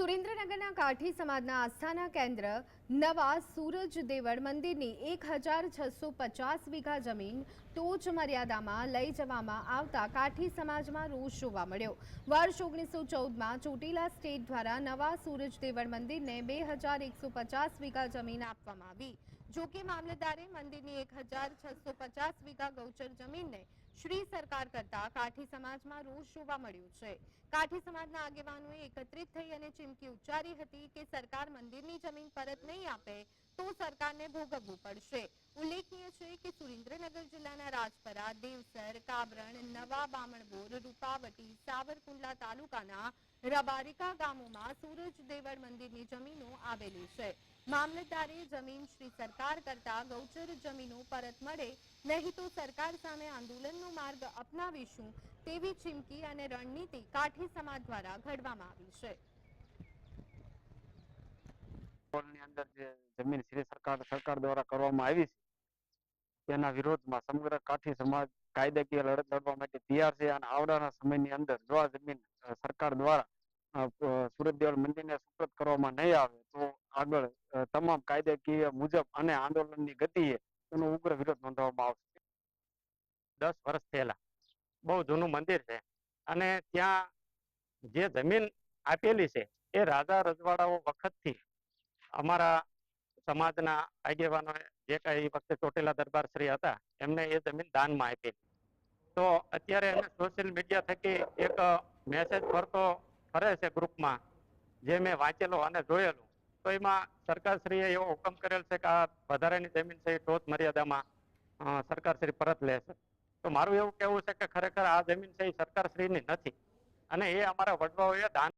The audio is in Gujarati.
સુરેન્દ્રનગરના કાઠી સમાજના આસ્થાના કેન્દ્ર નવા સૂરજ દેવળ મંદિરની એક હજાર છસો પચાસ વીઘા જમીન ટોચ મર્યાદામાં લઈ જવામાં આવતા કાઠી સમાજમાં રોષ જોવા મળ્યો. વર્ષ ઓગણીસો ચૌદમાં ચોટીલા સ્ટેટ દ્વારા નવા સૂરજ દેવળ મંદિરને બે હજાર એકસો પચાસ વીઘા જમીન આપવામાં આવી. જો મામલતદારે મંદિરની એક વીઘા ગૌચર જમીનને શ્રી સરકાર કરતા કાઠી સમાજમાં રોષ જોવા મળ્યું છે. કાઠી સમાજના આગેવાનોએ એકત્રિત થઈ અને ચીમકી ઉચ્ચારી હતી કે સરકાર મંદિરની જમીન પરત નહીં આપે તો સરકારને ભોગવવું પડશે. ઉલ્લેખનીય છે કે સુરેન્દ્રનગર રાજપરા, દેવસર, કાબરણ, નવા બામણબોર, રૂપાવટી, સાવરકુંડલા તાલુકાના રબારિકા ગામોમાં સૂરજ દેવળ મંદિરની જમીનો આવેલી છે. મામલતદારે જમીન શ્રી સરકાર કરતા ગૌચર જમીનો પરત મળે, નહીં તો સરકાર સામે આંદોલનનો માર્ગ અપનાવીશું તેવી ચીમકી અને રણનીતિ કાઠી સમાજ દ્વારા ઘડવામાં આવી છે. જમીન શ્રી સરકાર સરકાર દ્વારા કરવામાં આવી છે તેના વિરોધમાં સમગ્ર કાઠી સમાજ કાયદાકીય લડત લડવા માટે તૈયાર છે અને આવનારા સમયની અંદર જો આ જમીન સરકાર દ્વારા સુરત દેવલ મંદિરને સુપ્રત કરવામાં નહીં આવે, તો આગળ તમામ કાયદાકીય મુજબ અને આંદોલનની ગતિએ એનો ઉગ્ર વિરોધ નોંધવામાં આવશે. દસ વર્ષ પહેલા, બહુ જૂનું મંદિર છે અને ત્યાં જે જમીન આપેલી છે એ રાજા રજવાડાઓ વખતથી અમારા સમાજના આગેવાનો જે કઈ વખતે ચોટીલા દરબાર શ્રી હતા, એમને એ જમીન દાનમાં આપી. તો અત્યારે એને સોશિયલ મીડિયા થકી એક મેસેજ ફરતો ફરે છે ગ્રુપમાં, જે મેં વાંચેલો અને જોયેલું. તો એમાં સરકારશ્રીએ એવો હુકમ કરેલ છે કે આ વધારાની જમીન છે એ ટોચ મર્યાદામાં સરકારશ્રી પરત લેશે. તો મારું એવું કેવું છે કે ખરેખર આ જમીન છે એ સરકારશ્રીની નથી. અને એ અમારા વડવાઓએ દાન